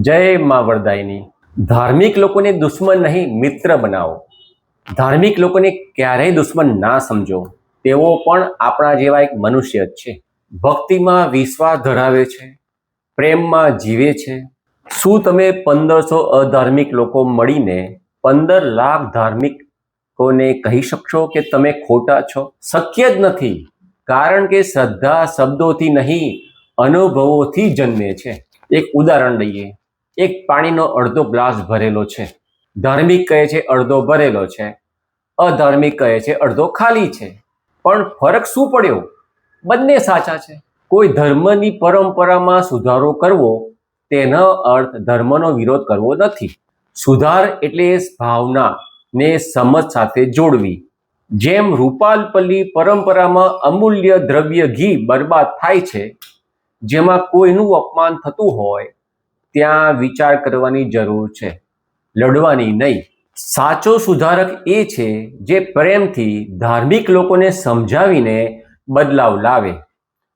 જય મા વરદાયની. ધાર્મિક લોકોને દુશ્મન નહીં, મિત્ર બનાવો. ધાર્મિક લોકોને ક્યારેય દુશ્મન ના સમજો. તેઓ પણ આપણા જેવા એક મનુષ્ય જ છે. ભક્તિમાં વિશ્વાસ ધરાવે છે, પ્રેમમાં જીવે છે. શું તમે પંદરસો અધાર્મિક લોકો મળીને પંદર લાખ ધાર્મિકોને કહી શકશો કે તમે ખોટા છો? શક્ય જ નથી, કારણ કે શ્રદ્ધા શબ્દોથી નહીં, અનુભવોથી જન્મે છે. એક ઉદાહરણ લઈએ. એક પાણીનો અડધો ગ્લાસ ભરેલો છે. ધાર્મિક કહે છે અડધો ભરેલો છે. અધાર્મિક કહે છે અડધો ખાલી છે. પણ ફરક શું પડ્યો? બંને સાચા છે. કોઈ ધર્મની પરંપરામાં સુધારો કરવો, તેનો અર્થ ધર્મનો વિરોધ કરવો નથી. સુધાર એટલે ભાવના ને સમજ સાથે જોડવી. જેમ રૂપાલપલ્લી પરંપરામાં અમૂલ્ય દ્રવ્ય ઘી બરબાદ થાય છે, જેમાં કોઈનું અપમાન થતું હોય ત્યાં વિચાર કરવાની જરૂર છે. લડવાની નહીં. સાચો સુધારક એ છે જે પ્રેમથી ધાર્મિક લોકોને સમજાવીને બદલાવ લાવે.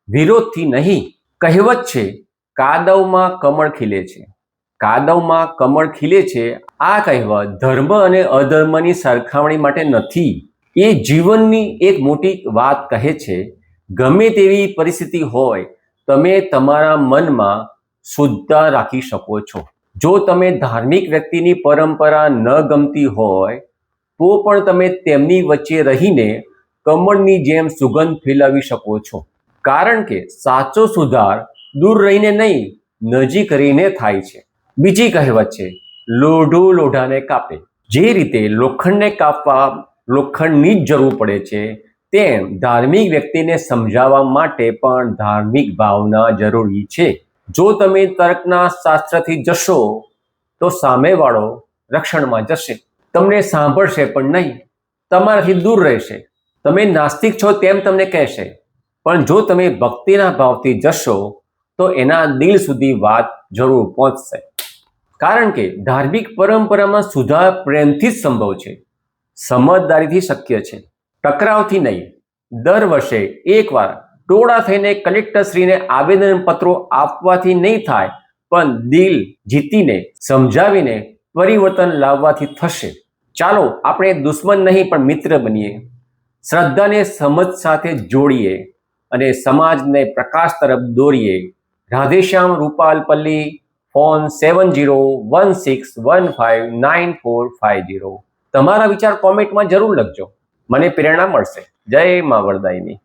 વિરોધથી નહીં. કહેવત છે, કાદવમાં કમળ ખીલે છે. કાદવમાં કમળ ખીલે છે, આ કહેવત ધર્મ અને અધર્મની સરખામણી માટે નથી. એ જીવનની એક મોટી વાત કહે છે, ગમે તેવી પરિસ્થિતિ હોય, તમે તમારા મનમાં શુદ્ધતા રાખી શકો છો. જો તમે ધાર્મિક વ્યક્તિની પરંપરા ન ગમતી હોય, તો પણ તમે તેમની વચ્ચે રહીને કમળની જેમ સુગંધ ફેલાવી શકો છો. કારણ કે સાચો સુધાર દૂર રહીને નહીં, નજીક રહીને થાય છે. બીજી કહેવત છે, લોઢું લોઢાને કાપે. જે રીતે લોખંડને કાપવા લોખંડની જ જરૂર પડે છે, તેમ ધાર્મિક વ્યક્તિને સમજાવવા માટે પણ ધાર્મિક ભાવના જરૂરી છે. જો તમે તર્કના શાસ્ત્રથી જશો, તો સામેવાળો રક્ષણમાં જશે. તમને સાંભળશે પણ નહીં. તમારાથી દૂર રહેશે. તમે નાસ્તિક છો તેમ તમને કહેશે. પણ જો તમે ભક્તિના ભાવથી જશો, તો એના દિલ સુધી વાત જરૂર પહોંચશે. કારણ કે ધાર્મિક પરંપરામાં સુધાર પ્રેમથી જ સંભવ છે. સમજદારીથી શક્ય છે. ટકરાવથી નહીં. દર વર્ષે એકવાર ટોળા થઈને કલેક્ટરશ્રીને આવેદનપત્રો આપવાથી નહીં થાય, પણ દિલ જીતીને સમજાવીને પરિવર્તન લાવવાથી થશે. ચાલો આપણે દુશ્મન નહીં, પણ મિત્ર બનીએ. શ્રદ્ધાને સમજ સાથે જોડીએ અને સમાજને પ્રકાશ તરફ દોરીએ. Radheshyam Rupalpalli, phone seven zero one six one five nine four five zero તમારા વિચાર કોમેન્ટમાં જરૂર લખજો. મને પ્રેરણા મળશે. જય મા વરદાયની.